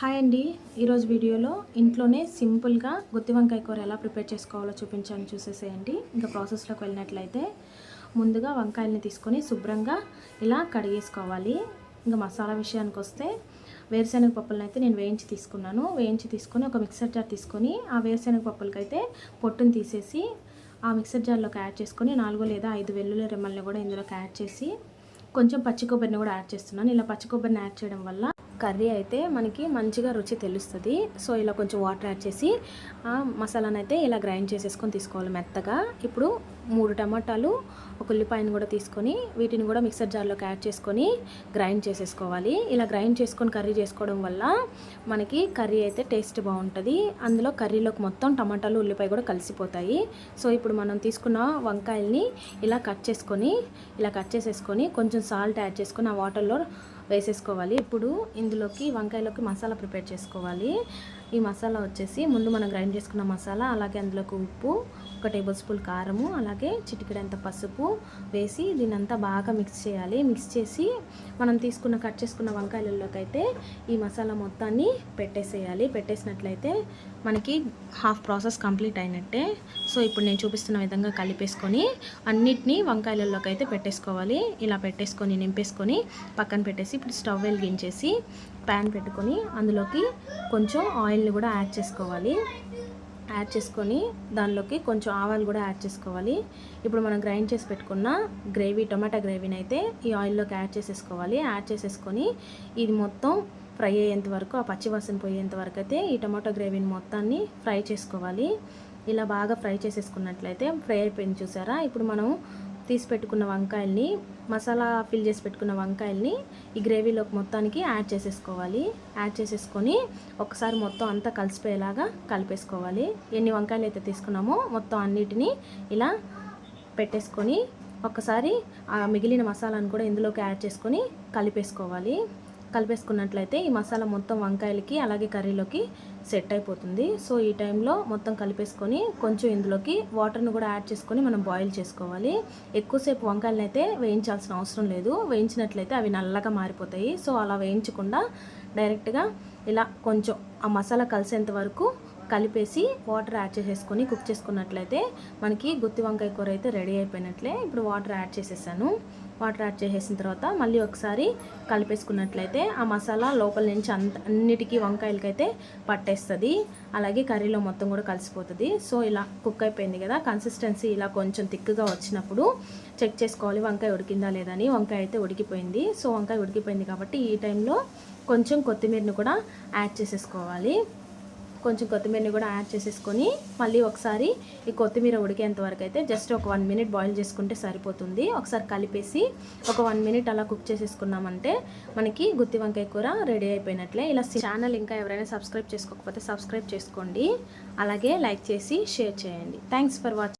Hi అండి. ఈరోజు వీడియోలో ఇంట్లోనే సింపుల్గా గుత్తి వంకాయ కూర ఎలా ప్రిపేర్ చేసుకోవాలో చూపించాను చూసేసేయండి. ఇంకా ప్రాసెస్లోకి వెళ్ళినట్లయితే ముందుగా వంకాయల్ని తీసుకొని శుభ్రంగా ఇలా కడిగేసుకోవాలి. ఇంకా మసాలా విషయానికి వస్తే వేరుశెనగ పప్పులను అయితే నేను వేయించి తీసుకున్నాను. వేయించి తీసుకొని ఒక మిక్సర్ జార్ తీసుకొని ఆ వేరుశెనగ పప్పులకైతే పొట్టును తీసేసి ఆ మిక్సర్ జార్లోకి యాడ్ చేసుకొని నాలుగు లేదా ఐదు వెల్లుల్లి రెమ్మల్ని కూడా ఇందులోకి యాడ్ చేసి కొంచెం పచ్చి కొబ్బరిని కూడా యాడ్ చేస్తున్నాను. ఇలా పచ్చి కొబ్బరిని యాడ్ చేయడం వల్ల కర్రీ అయితే మనకి మంచిగా రుచి తెలుస్తుంది. సో ఇలా కొంచెం వాటర్ యాడ్ చేసి ఆ మసాలాను అయితే ఇలా గ్రైండ్ చేసేసుకొని తీసుకోవాలి మెత్తగా. ఇప్పుడు మూడు టమాటాలు ఒక ఉల్లిపాయను కూడా తీసుకొని వీటిని కూడా మిక్సర్ జార్లోకి యాడ్ చేసుకొని గ్రైండ్ చేసేసుకోవాలి. ఇలా గ్రైండ్ చేసుకొని కర్రీ చేసుకోవడం వల్ల మనకి కర్రీ అయితే టేస్ట్ బాగుంటుంది. అందులో కర్రీలోకి మొత్తం టమాటాలు ఉల్లిపాయ కూడా కలిసిపోతాయి. సో ఇప్పుడు మనం తీసుకున్న వంకాయల్ని ఇలా కట్ చేసుకొని ఇలా కట్ చేసేసుకొని కొంచెం సాల్ట్ యాడ్ చేసుకొని ఆ వాటర్లో వేసేసుకోవాలి. ఇప్పుడు ఇందులోకి వంకాయలోకి మసాలా ప్రిపేర్ చేసుకోవాలి. ఈ మసాలా వచ్చేసి ముందు మనం గ్రైండ్ చేసుకున్న మసాలా అలాగే అందులోకి ఉప్పు ఒక టేబుల్ స్పూన్ కారము అలాగే చిటికెడంత పసుపు వేసి దీని అంతా బాగా మిక్స్ చేయాలి. మిక్స్ చేసి మనం తీసుకున్న కట్ చేసుకున్న వంకాయలలోకి అయితే ఈ మసాలా మొత్తాన్ని పెట్టేసేయాలి. పెట్టేసినట్లయితే మనకి హాఫ్ ప్రాసెస్ కంప్లీట్ అయినట్టే. సో ఇప్పుడు నేను చూపిస్తున్న విధంగా కలిపేసుకొని అన్నిటినీ వంకాయలలోకి అయితే పెట్టేసుకోవాలి. ఇలా పెట్టేసుకొని నింపేసుకొని పక్కన పెట్టేసి ఇప్పుడు స్టవ్ వెలిగించేసి ప్యాన్ పెట్టుకొని అందులోకి కొంచెం ఆయిల్ ఆయిల్ని కూడా యాడ్ చేసుకోవాలి. యాడ్ చేసుకొని దానిలోకి కొంచెం ఆవాలు కూడా యాడ్ చేసుకోవాలి. ఇప్పుడు మనం గ్రైండ్ చేసి పెట్టుకున్న గ్రేవీ టొమాటో గ్రేవీని అయితే ఈ ఆయిల్లోకి యాడ్ చేసేసుకోవాలి. యాడ్ చేసేసుకొని ఇది మొత్తం ఫ్రై అయ్యేంత వరకు ఆ పచ్చివాసన పోయేంత వరకు అయితే ఈ టొమాటో గ్రేవీని మొత్తాన్ని ఫ్రై చేసుకోవాలి. ఇలా బాగా ఫ్రై చేసేసుకున్నట్లయితే ఫ్రై అయిపోయింది చూసారా? ఇప్పుడు మనం తీసి పెట్టుకున్న వంకాయల్ని మసాలా ఫిల్ చేసి పెట్టుకున్న వంకాయల్ని ఈ గ్రేవీలోకి మొత్తానికి యాడ్ చేసేసుకోవాలి. యాడ్ చేసేసుకొని ఒకసారి మొత్తం అంతా కలిసిపోయేలాగా కలిపేసుకోవాలి. ఎన్ని వంకాయలు అయితే తీసుకున్నామో మొత్తం అన్నిటినీ ఇలా పెట్టేసుకొని ఒకసారి ఆ మిగిలిన మసాలాను కూడా ఇందులోకి యాడ్ చేసుకొని కలిపేసుకోవాలి. కలిపేసుకున్నట్లయితే ఈ మసాలా మొత్తం వంకాయలకి అలాగే కర్రీలోకి సెట్ అయిపోతుంది. సో ఈ టైంలో మొత్తం కలిపేసుకొని కొంచెం ఇందులోకి వాటర్ను కూడా యాడ్ చేసుకొని మనం బాయిల్ చేసుకోవాలి. ఎక్కువసేపు వంకాయలను అయితే వేయించాల్సిన అవసరం లేదు. వేయించినట్లయితే అవి నల్లగా మారిపోతాయి. సో అలా వేయించకుండా డైరెక్ట్గా ఇలా కొంచెం ఆ మసాలా కలిసేంత వరకు కలిపేసి వాటర్ యాడ్ చేసేసుకొని కుక్ చేసుకున్నట్లయితే మనకి గుత్తి వంకాయ కూర అయితే రెడీ అయిపోయినట్లే. ఇప్పుడు వాటర్ యాడ్ చేసేసాను. వాటర్ యాడ్ చేసేసిన తర్వాత మళ్ళీ ఒకసారి కలిపేసుకున్నట్లయితే ఆ మసాలా లోపల నుంచి అంత అన్నిటికీ వంకాయలకైతే పట్టేస్తుంది. అలాగే కర్రీలో మొత్తం కూడా కలిసిపోతుంది. సో ఇలా కుక్ అయిపోయింది కదా. కన్సిస్టెన్సీ ఇలా కొంచెం థిక్గా వచ్చినప్పుడు చెక్ చేసుకోవాలి వంకాయ ఉడికిందా లేదని వంకాయ అయితే ఉడికిపోయింది. సో వంకాయ ఉడికిపోయింది కాబట్టి ఈ టైంలో కొంచెం కొత్తిమీరని కూడా యాడ్ చేసేసుకోవాలి. కొంచెం కొత్తిమీరని కూడా యాడ్ చేసేసుకొని మళ్ళీ ఒకసారి ఈ కొత్తిమీర ఉడికేంత వరకు అయితే జస్ట్ ఒక వన్ మినిట్ బాయిల్ చేసుకుంటే సరిపోతుంది. ఒకసారి కలిపేసి ఒక వన్ మినిట్ అలా కుక్ చేసేసుకున్నామంటే మనకి గుత్తి వంకాయ కూర రెడీ అయిపోయినట్లే. ఇలా ఛానల్ ఇంకా ఎవరైనా సబ్స్క్రైబ్ చేసుకోకపోతే సబ్స్క్రైబ్ చేసుకోండి. అలాగే లైక్ చేసి షేర్ చేయండి. Thanks for watching